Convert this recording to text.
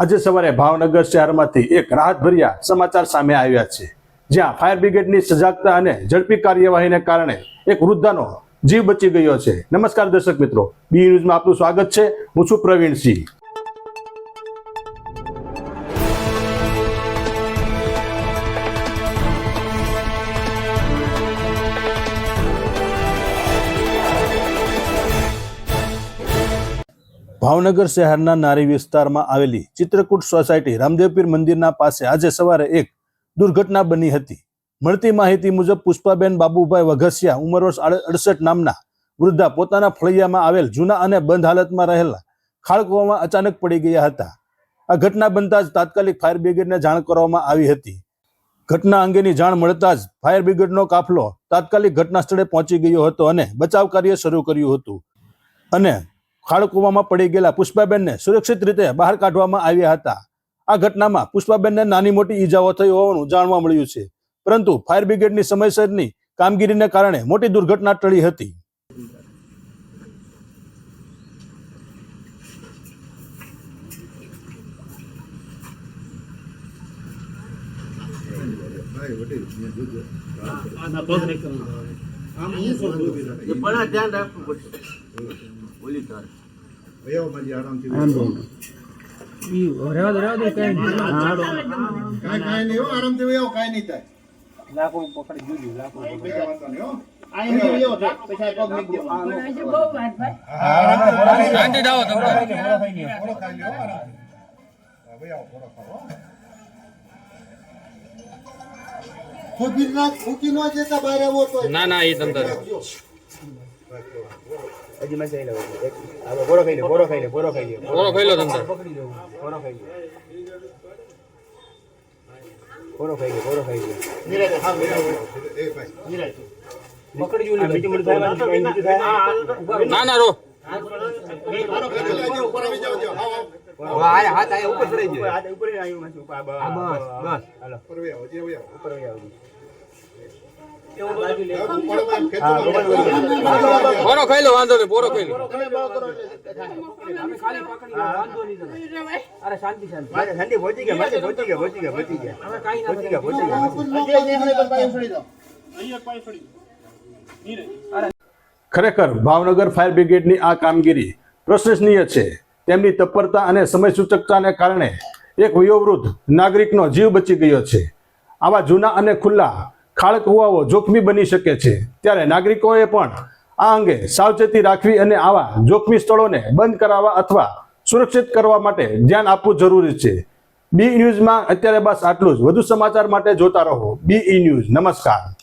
આજે સવારે ભાવનગર શહેરમાંથી એક રાહતભર્યા સમાચાર સામે આવ્યા છે. જ્યાં ફાયર બ્રિગેડની સજાગતા અને ઝડપી કાર્યવાહીને કારણે એક વૃદ્ધાનો જીવ બચી ગયો છે. નમસ્કાર દર્શક મિત્રો. બી ન્યૂઝમાં આપનું સ્વાગત છે. હું છું પ્રવીણસિંહ. ભાવનગર શહેરના નારી વિસ્તારમાં આવેલી ચિત્રકૂટ સોસાયટી રામદેવપીર મંદિરના પાસે આજે સવારે એક દુર્ઘટના બની હતી. મળતી માહિતી મુજબ પુષ્પાબેન બાબુભાઈ વઘસિયા ઉંમર અડસઠ નામના વૃદ્ધા પોતાના ફળિયામાં આવેલ જૂના અને બંધ હાલતમાં રહેલા ખાળકુવામાં અચાનક પડી ગયા હતા. આ ઘટના બનતા જ તાત્કાલિક ફાયર બ્રિગેડને જાણ કરવામાં આવી હતી. ઘટના અંગેની જાણ મળતા જ ફાયર બ્રિગેડનો કાફલો તાત્કાલિક ઘટના સ્થળે પહોંચી ગયો હતો અને બચાવ કાર્ય શરૂ કર્યું હતું. અને ખાળકુવામાં પડી ગયેલા પુષ્પાબેનને સુરક્ષિત રીતે બહાર કાઢવામાં આવ્યા હતા. આ ઘટનામાં પુષ્પાબેનને નાની મોટી ઈજાઓ થઈ હોવાનું જાણવા મળ્યું છે. પરંતુ ફાયર બ્રિગેડની સમયસરની કામગીરીને કારણે મોટી દુર્ઘટના ટળી હતી. ધ્યાન રાખવું પડશે. નહીં આરામથી વહી આવો, નહીં થાય. લાકડું પકડી જોજો લાકડું કાંઈ બીજા નહીં હો. આઈને લેવો છે પછી આ પગ મૂકી દેવાનો. આરામથી ઘોડો ખાઈ લ્યો, હો, આરામથી. હા, વહી આવો, ઘોડો ખાઓ, હો. ફૂંકી ના- ફૂંકી ન જતા બહાર ના ના એ તંતર હજી મજા આવી. એક ખાઈ લે બોરો ખાઈ લે બોરો ખાઈ લે ઓળો ખાઈ લો તંતર ગોળો ખાઈ લે ગોળો ખાઈ લે ગોળો ખાઈ લે નિરાતે હા બીજું થાય ના ના રો. ઉપર. હાથ ઉપર ચડી જાય ઉપર આવ્યું બસ બસ હાલો. ઉપર આવ્યું પોરો ખાઈ લો, વાંધો નહીં પોરો ખાઈ લો. ખરેખર, ભાવનગર ફાયર બ્રિગેડની આ કામગીરી પ્રશંસનીય છે. તેમની તત્પરતા અને સમય સૂચકતાને કારણે એક વયોવૃદ્ધ નાગરિકનો જીવ બચી ગયો છે. આવા જૂના અને ખુલ્લા ખાળ હોવાઓ જોખમી બની શકે છે. ત્યારે નાગરિકોએ પણ આ અંગે સાવચેતી રાખવી અને આવા જોખમી સ્થળોને બંધ કરાવવા અથવા સુરક્ષિત કરવા માટે ધ્યાન આપવું જરૂરી છે. બી ન્યૂઝમાં અત્યારે બસ આટલું જ. વધુ સમાચાર માટે જોતા રહો. B news. નમસ્કાર.